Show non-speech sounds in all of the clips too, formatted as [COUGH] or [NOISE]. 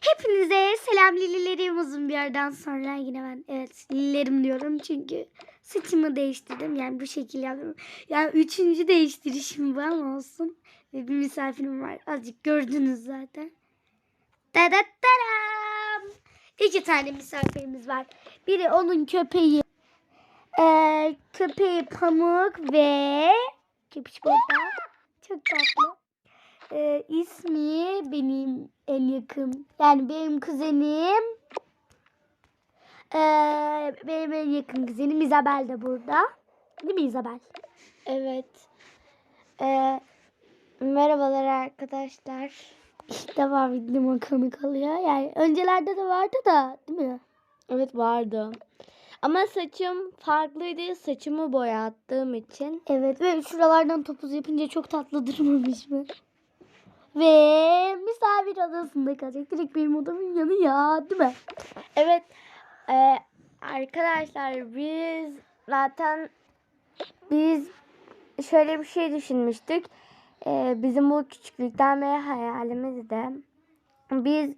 Hepinize selam lililerim uzun bir yerden sonra yine ben evet lililerim diyorum çünkü saçımı değiştirdim yani bu şekil yaptım. Yani üçüncü değiştirişim bu ama olsun. Ve bir misafirim var azıcık gördünüz zaten. Dadadaram. İki tane misafirimiz var. Biri onun köpeği. Ee, köpeği Pamuk ve köpüş. Çok tatlı. Ee, ismi benim en yakın yani benim kuzenim ee, benim en yakın kuzenim Isabel de burada. Değil mi Isabel? Evet. Ee, merhabalar arkadaşlar. İlk defa videoma konuk alıyor. Yani öncelerde de vardı da değil mi? Evet vardı. Ama saçım farklıydı. Saçımı boyattığım için. Evet ve şuralardan topuz yapınca çok tatlı durmamış mı? Ve misafir odasında kalacak. Direkt benim odamın yanı ya değil mi? Evet. ee, arkadaşlar biz zaten biz şöyle bir şey düşünmüştük. Ee, bizim bu küçüklükten beri hayalimiz de biz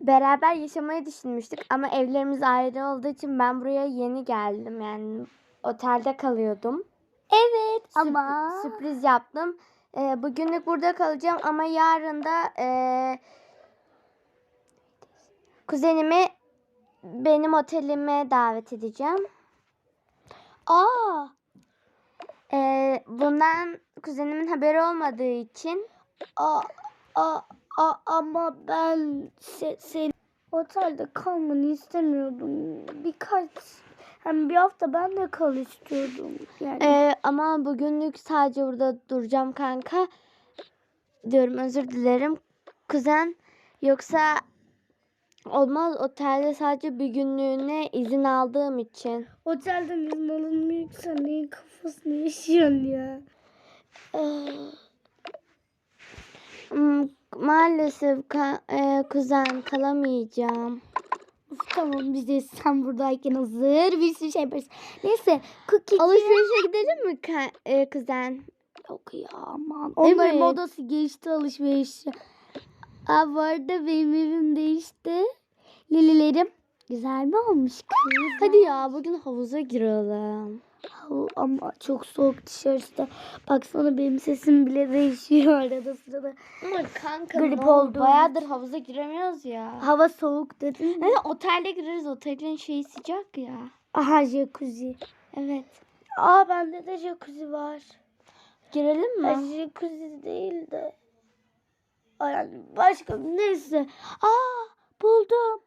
beraber yaşamayı düşünmüştük ama evlerimiz ayrı olduğu için ben buraya yeni geldim yani otelde kalıyordum. Evet Sürp- ama sürpriz yaptım. Ee, bugünlük burada kalacağım ama yarın da ee, kuzenimi benim otelime davet edeceğim. aa Ee, bundan kuzenimin haberi olmadığı için A, a, a, ama ben se, sen otelde kalmanı istemiyordum. Birkaç hem bir hafta ben de kal istiyordum. Yani ee, ama bugünlük sadece burada duracağım kanka. Diyorum özür dilerim. Kuzen yoksa olmaz otelde sadece bir günlüğüne izin aldığım için. otelden izin alınmıyor ki sen neyin kafasını yaşıyorsun ya. Hmm, Maalesef ka- e, kuzen kalamayacağım. Tamam biz de sen buradayken hazır bir sürü şey yaparız. Neyse cookie Alışverişe gidelim mi ka- e, kuzen? Yok ya aman. Onların Evet. modası geçti alışverişe. Aa, bu arada benim evim değişti. Lililerim güzel mi olmuş kız? Hadi ya bugün havuza girelim. Ama çok soğuk dışarısı. Baksana benim sesim bile değişiyor [LAUGHS] arada sırada. Ama kanka Grip ne oldu? oldum. Bayağıdır havuza giremiyoruz ya. Hava soğuk dedim. Neyse otelde gireriz. Otelin şeyi sıcak ya. Aha jacuzzi. Evet. Aa bende de jacuzzi var. Girelim Ay, mi? jacuzzi değil de. Ay, başka neyse. Aa buldum.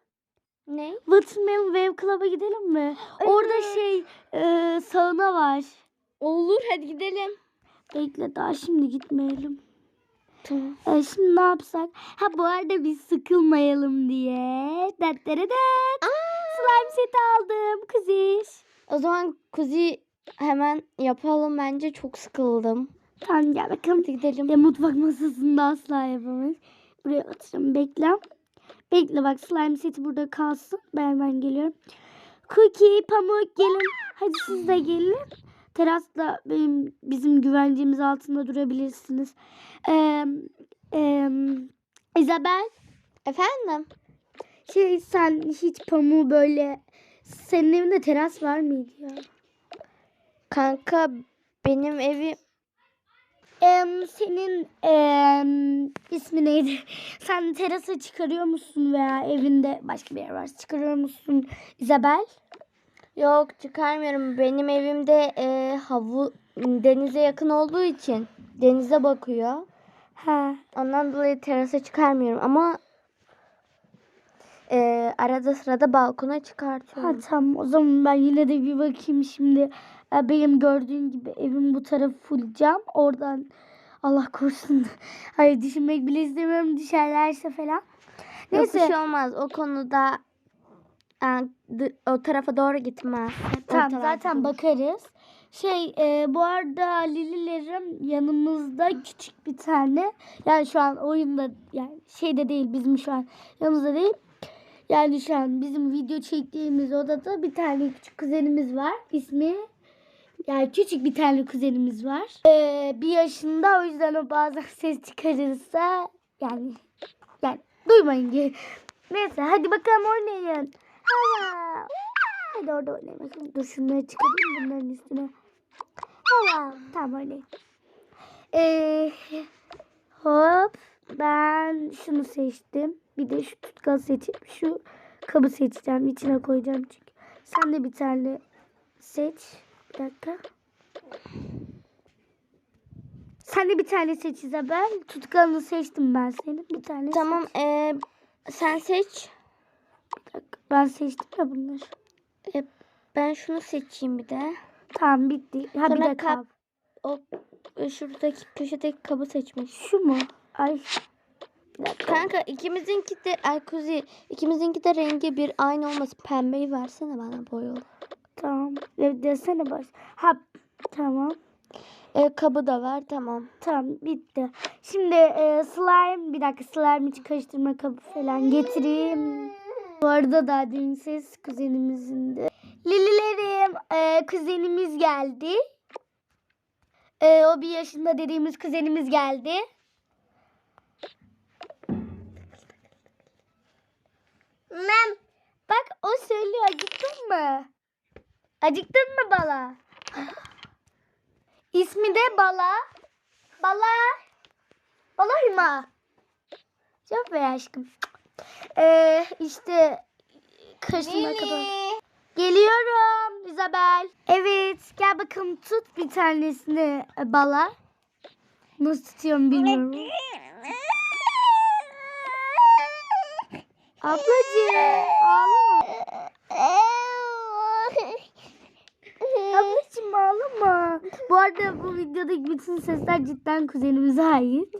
Ne? Watermelon Wave Club'a gidelim mi? Orada şey e, sauna var. Olur hadi gidelim. Bekle daha şimdi gitmeyelim. Tamam. E, şimdi ne yapsak? Ha bu arada biz sıkılmayalım diye. Dat dat dat. Slime seti aldım kuziş. O zaman kuzi hemen yapalım bence çok sıkıldım. Tamam gel bakalım. Hadi gidelim. Ya mutfak masasında asla yapamayız. Buraya oturalım bekle. Bekle bak slime seti burada kalsın. Ben hemen geliyorum. Cookie, Pamuk gelin. Hadi siz de gelin. Terasta benim bizim güvencemiz altında durabilirsiniz. Ee, e, Isabel Efendim? şey sen hiç pamuğu böyle senin evinde teras var mıydı ya? Kanka benim evi Senin em, ismi neydi? [LAUGHS] Sen terasa çıkarıyor musun veya evinde başka bir yer var çıkarıyor musun Isabel? yok çıkarmıyorum. Benim evimde e, havu denize yakın olduğu için denize bakıyor. Ha. Ondan dolayı terasa çıkarmıyorum ama e, arada sırada balkona Ha çıkartıyorum. tamam o zaman ben yine de bir bakayım şimdi. E, Benim gördüğün gibi evim bu tarafı full cam. Oradan Allah korusun. [LAUGHS] Hayır düşünmek bile istemiyorum düşerlerse falan. Yok Neyse. şey olmaz. O konuda e, dı- o tarafa doğru gitmez. Tamam zaten durur. bakarız. Şey e, bu arada Lililerim yanımızda küçük bir tane. Yani şu an oyunda yani şeyde değil bizim şu an yanımızda değil. Yani şu an bizim video çektiğimiz odada bir tane küçük kuzenimiz var. İsmi yani küçük bir tane kuzenimiz var. E, bir yaşında o yüzden o bazen [LAUGHS] ses çıkarırsa yani yani Duymayın ki. Neyse hadi bakalım oynayın. Hala. Hadi orada oynayın. Dur şunları çıkarayım bunların üstüne. Hala. Tamam oynayın. Ee, hop. Ben şunu seçtim. Bir de şu tutkal seçip şu kabı seçeceğim. İçine koyacağım çünkü. Sen de bir tane seç. Bir dakika. Sen de bir tane seç İzabel. Tutkalını seçtim ben senin. Bir tane Tamam seç. ee, sen seç. Bir dakika. Ben seçtim ya bunları. E, ben şunu seçeyim bir de. Tamam bitti. Ha bir Sonra de kap. kap. O e, şuradaki köşedeki kabı seçmek. Şu mu? Ay. Bir. Kanka ikimizinki de ay kuzi ikimizinki de rengi bir aynı olmasın. Pembeyi versene bana. Tamam. Evet, desene baş. Ha tamam. E, kabı da ver tamam. Tamam bitti. Şimdi e, slime bir dakika slime için karıştırma kabı falan getireyim. Bu arada daha demin ses kuzenimizin de. Lililerim e, kuzenimiz geldi. E, o bir yaşında dediğimiz kuzenimiz geldi. Mem bak o söylüyor acıktın mı? Acıktın mı bala? İsmi de Bala. Bala. Bala Hüma. Cevap ver aşkım. Ee, işte kaşına kadar. Geliyorum Isabel. Evet gel bakalım tut bir tanesini e, Bala. Nasıl tutuyorum bilmiyorum. [LAUGHS] Ablacığım ağlama. Ablacığım ağlama. Bu arada bu videodaki bütün sesler cidden kuzenimize ait.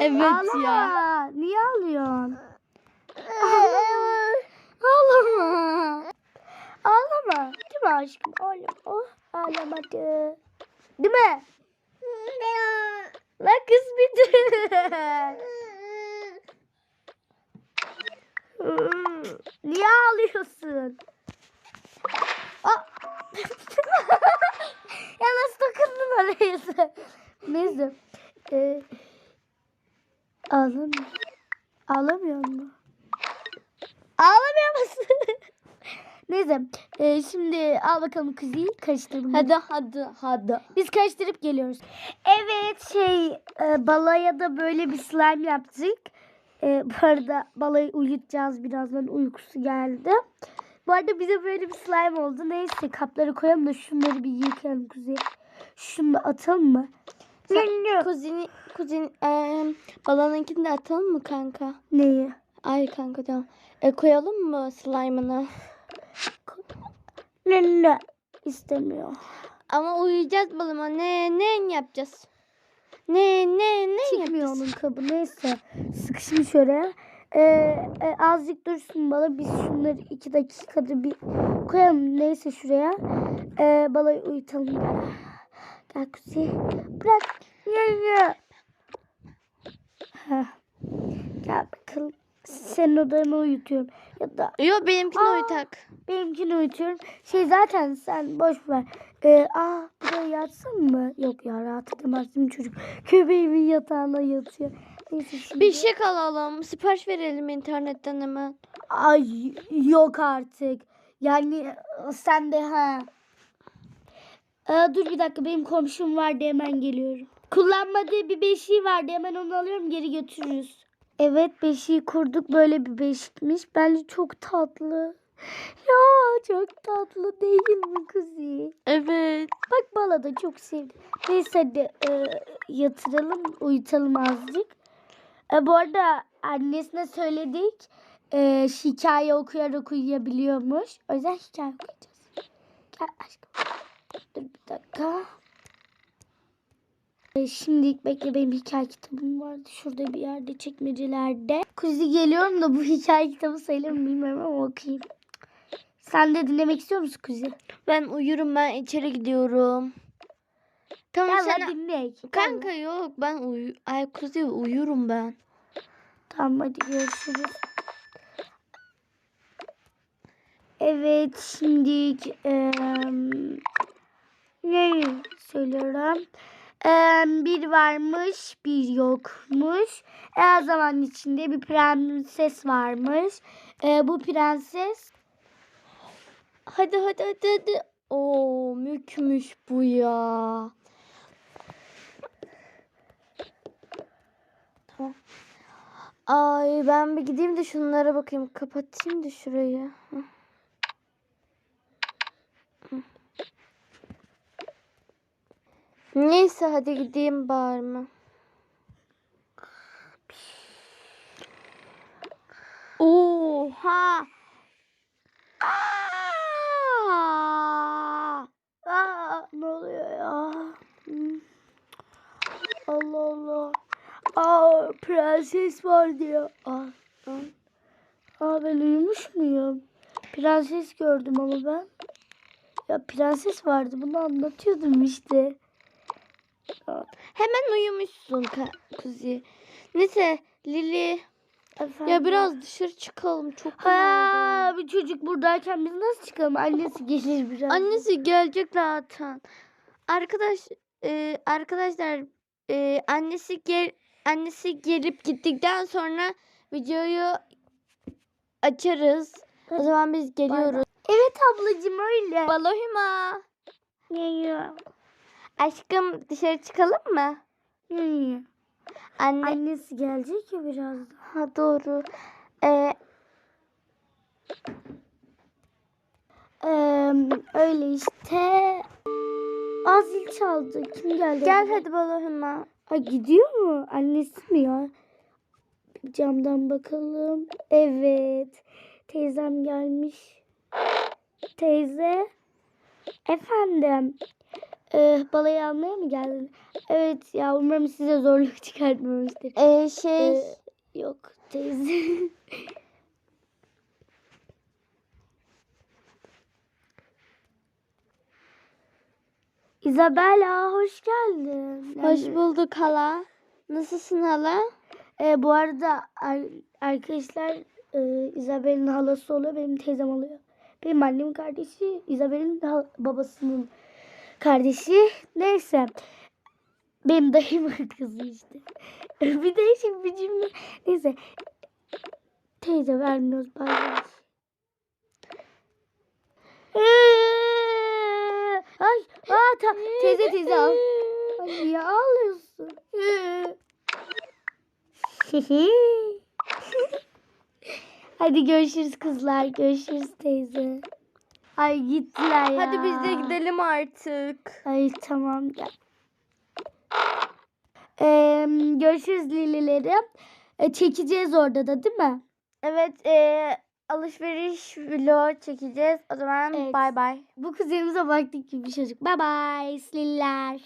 Evet ağlama. Niye ağlıyorsun? Ağlama. Ağlama. Ağlama. Değil mi aşkım? Ağlama. Oh, ağlamadı. Değil mi? La kız bir. Niye ağlıyorsun? Aa! [LAUGHS] ya nasıl dokundun oraya? Neyse. Ee, ağlamıyor. Ağlamıyor mu? Ağlamıyor musun? [LAUGHS] Neyse. ee, şimdi al bakalım kızı karıştırdım. Hadi hadi hadi. Biz karıştırıp geliyoruz. Evet şey e, balaya da böyle bir slime yaptık. E, bu arada balayı uyutacağız birazdan uykusu geldi. Bu arada bize böyle bir slime oldu. Neyse kapları koyalım da şunları bir yıkayalım kuzey. Şunu atalım mı? Sen kuzini kuzin eee balanınkini de atalım mı kanka? Neyi? Ay kanka tamam. E koyalım mı slime'ını? Ne? İstemiyor. Ama uyuyacağız balama. Ne ne yapacağız? Ne ne ne Çıkmıyor yapacağız? onun kabı. Neyse. Sıkışmış oraya. Ee, e, azıcık dursun bala. Biz şunları iki dakikada bir koyalım. Neyse şuraya. Ee, balayı uyutalım. Gel Kuzey. Bırak. Ya ya. Heh. Gel bakalım. Senin odanı uyutuyorum. Ya da Yo benimkini Aa. uyutak. benimkini uyutuyorum. Şey zaten sen boş ver. Ee, aa buraya yatsın mı? Yok ya rahat edemezdim çocuk. [LAUGHS] Köpeğimin yatağına yatıyor. Bir şey alalım. Sipariş verelim internetten hemen. Ay yok artık. Yani sen de ha. Aa, dur bir dakika benim komşum vardı hemen geliyorum. Kullanmadığı bir beşiği vardı hemen onu alıyorum geri götürürüz. Evet beşiği kurduk böyle bir beşikmiş. Bence çok tatlı. Ya çok tatlı değil mi kızı? Evet. Bak Bala da çok sevdi. Neyse hadi e, yatıralım, uyutalım azıcık. E, bu arada annesine söyledik. E, hikaye okuyarak uyuyabiliyormuş. O yüzden hikaye okuyacağız. Gel aşkım. Dur bir dakika. E, şimdi bekle benim hikaye kitabım vardı. Şurada bir yerde çekmecelerde. Kuzi geliyorum da bu hikaye kitabı sayılır mı bilmiyorum ama okuyayım. Sen de dinlemek istiyor musun Kuzi? Ben uyurum ben içeri gidiyorum. Tamam sen dinle. Kanka yok ben uyu ay kuzi uyurum ben. Tamam hadi görüşürüz. Evet şimdi eee ne söylüyorum? Ee, bir varmış, bir yokmuş. Her zaman içinde bir prenses varmış. Ee, bu prenses Hadi hadi hadi hadi. Oo mükmüş bu ya. Ay ben bir gideyim de şunlara bakayım. Kapatayım da şurayı. Neyse hadi gideyim bağırma. Oha! Aa! Aa, ne oluyor ya? Hmm. Allah Allah. Aa, prenses var diyor. Aa, aa. Aa, ben uyumuş muyum? Prenses gördüm ama ben. Ya prenses vardı bunu anlatıyordum işte. Hemen uyumuşsun kuzi. Neyse Lili Efendim? ya biraz dışarı çıkalım çok Ha, bir çocuk buradayken biz nasıl çıkalım? Annesi gelir biraz. Annesi gelecek zaten. Arkadaş e, arkadaşlar e, annesi gel annesi gelip gittikten sonra videoyu açarız. O zaman biz geliyoruz. Evet ablacığım öyle. Balohima. Geliyor. Aşkım dışarı çıkalım mı? Geliyor. Anne. Annesi gelecek ya birazdan. Ha doğru. Ee, Ee, öyle işte. Az zil çaldı. Kim geldi? gel hadi Balohima. Ha, gidiyor mu? Annesi mi ya? Bir camdan bakalım. Evet. Teyzem gelmiş. Teyze. Efendim. Ee, balayı almaya mı geldin? Evet ya umarım size zorluk [LAUGHS] çıkartmamıştır. Ee, şey Ee, yok teyze. [LAUGHS] Isabella hoş geldin. hoş bulduk hala. Nasılsın hala? E, bu arada ar- arkadaşlar e, Isabel'in halası oluyor. Benim teyzem oluyor. Benim annemin kardeşi Isabel'in babasının kardeşi. Neyse. Benim dayımın kızı işte. [LAUGHS] bir değişik bir cümle. Neyse. Teyze vermiyoruz bazen. Ay, aa, ta, teyze teyze al. Ay, niye ağlıyorsun? [LAUGHS] Hadi görüşürüz kızlar. Görüşürüz teyze. Ay gittiler ya. Hadi biz de gidelim artık. Ay tamam gel. Ee, görüşürüz Lililerim. E, çekeceğiz orada da değil mi? Evet, e, alışveriş vlog çekeceğiz. O zaman Evet. bay bay. Bu kuzenimize baktık gibi bir çocuk. Bye bye Lililer.